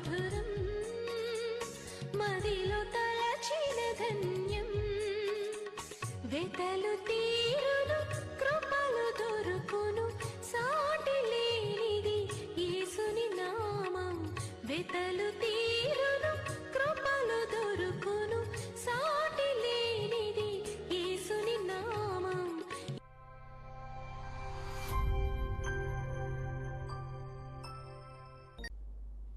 మధురం మదిలో తలచిన ధన్యం. వెతలు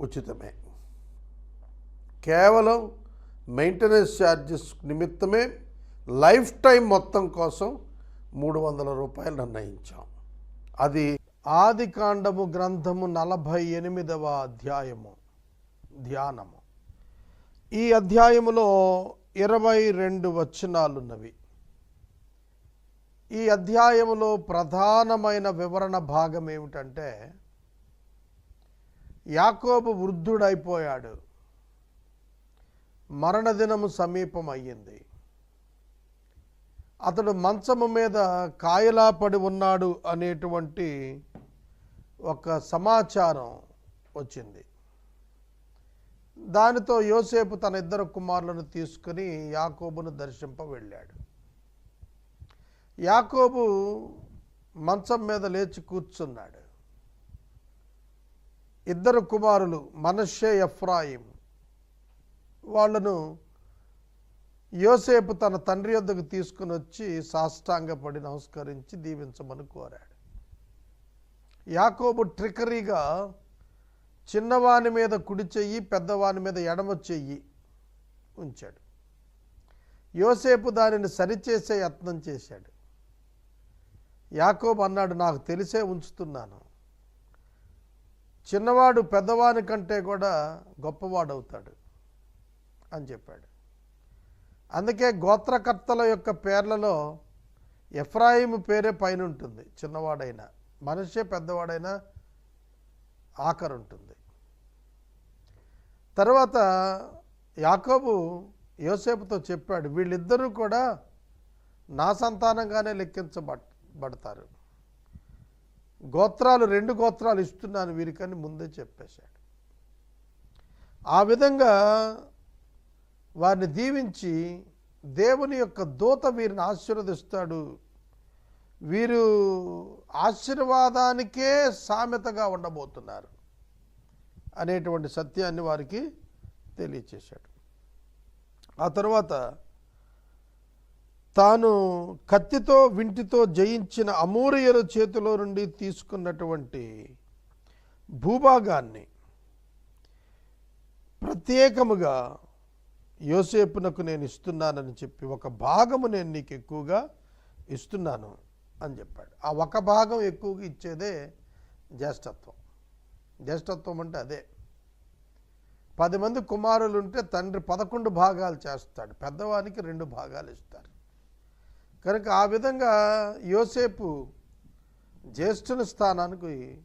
ఉచితమే. కేవలం మెయింటెనెన్స్ ఛార్జెస్ నిమిత్తమే లైఫ్ టైం మొత్తం కోసం మూడు వందల రూపాయలు నిర్ణయించాం. అది ఆది కాండము గ్రంథము నలభై ఎనిమిదవ అధ్యాయము ధ్యానము. ఈ అధ్యాయములో ఇరవై రెండు వచనాలున్నవి. ఈ అధ్యాయములో ప్రధానమైన వివరణ భాగం ఏమిటంటే యాకోబు వృద్ధుడైపోయాడు. మరణదినము సమీపం అయ్యింది అతడు మంచము మీద కాయలా పడి ఉన్నాడు అనేటువంటి ఒక సమాచారం వచ్చింది. దానితో యోసేపు తన ఇద్దరు కుమారులను తీసుకుని యాకోబును దర్శింప వెళ్ళాడు. యాకోబు మంచం మీద లేచి కూర్చున్నాడు. ఇద్దరు కుమారులు మనషే ఎఫ్రాయిం. వాళ్ళను యోసేపు తన తండ్రి వద్దకు తీసుకుని వచ్చి సాష్టాంగపడి నమస్కరించి దీవించమని కోరాడు. యాకోబు ట్రికరీగా చిన్నవాని మీద కుడి చెయ్యి పెద్దవాని మీద ఎడమ చెయ్యి ఉంచాడు. యోసేపు దానిని సరిచేసే యత్నం చేశాడు. యాకోబు అన్నాడు నాకు తెలిసే ఉంచుతున్నాను. చిన్నవాడు పెద్దవాని కంటే కూడా గొప్పవాడవుతాడు అని చెప్పాడు. అందుకే గోత్రకర్తల యొక్క పేర్లలో ఎఫ్రాయిం పేరే పైన ఉంటుంది చిన్నవాడైనా మనిషే పెద్దవాడైనా ఆఖరు ఉంటుంది తర్వాత యాకోబు యోసేపుతో చెప్పాడు వీళ్ళిద్దరూ కూడా నా సంతానంగానే లెక్కించబడతారు గోత్రాలు రెండు గోత్రాలు ఇస్తున్నాను వీరికని ముందే చెప్పేశాడు. ఆ విధంగా వారిని దీవించి దేవుని యొక్క దూత వీరిని ఆశీర్వదిస్తాడు. వీరు ఆశీర్వాదానికే సామెతగా ఉండబోతున్నారు అనేటువంటి సత్యాన్ని వారికి తెలియచేశాడు. ఆ తర్వాత తాను కత్తితో వింటితో జయించిన అమూరియుల చేతిలో నుండి తీసుకున్నటువంటి భూభాగాన్ని ప్రత్యేకముగా యోసేపునకు నేను ఇస్తున్నానని చెప్పి ఒక భాగము నేను నీకు ఎక్కువగా ఇస్తున్నాను అని చెప్పాడు. ఆ ఒక భాగం ఎక్కువగా ఇచ్చేదే జ్యేష్ఠత్వం. జ్యేష్ఠత్వం అంటే అదే. పది మంది కుమారులు ఉంటే తండ్రి పదకొండు భాగాలు చేస్తాడు. పెద్దవానికి రెండు భాగాలు ఇస్తారు. కనుక ఆ విధంగా యోసేపు జ్యేష్ఠుని స్థానానికి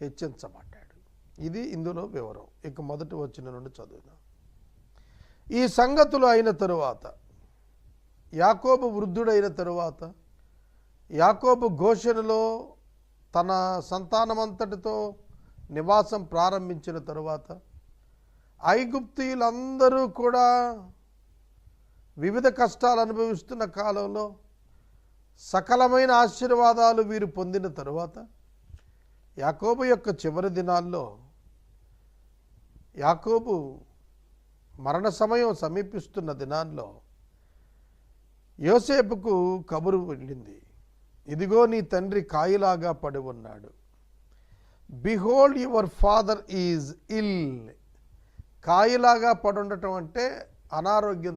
హెచ్చించబడ్డాడు. ఇది ఇందులో వివరం. ఇక మొదటి వచ్చిన నుండి చదువుదాం. ఈ సంగతులు అయిన తరువాత యాకోబు వృద్ధుడైన తరువాత యాకోబు ఘోషణలో తన సంతానమంతటితో నివాసం ప్రారంభించిన తరువాత ఐగుప్తీయులందరూ కూడా వివిధ కష్టాలు అనుభవిస్తున్న కాలంలో సకలమైన ఆశీర్వాదాలు వీరు పొందిన తరువాత యాకోబు యొక్క చివరి దినాల్లో యాకోబు మరణ సమయం సమీపిస్తున్న దినాల్లో యోసేపుకు కబురు వెళ్ళింది. ఇదిగో నీ తండ్రి కాయిలాగా పడి ఉన్నాడు. Behold your father is ill. కాయిలాగా పడుండటం అంటే అనారోగ్యం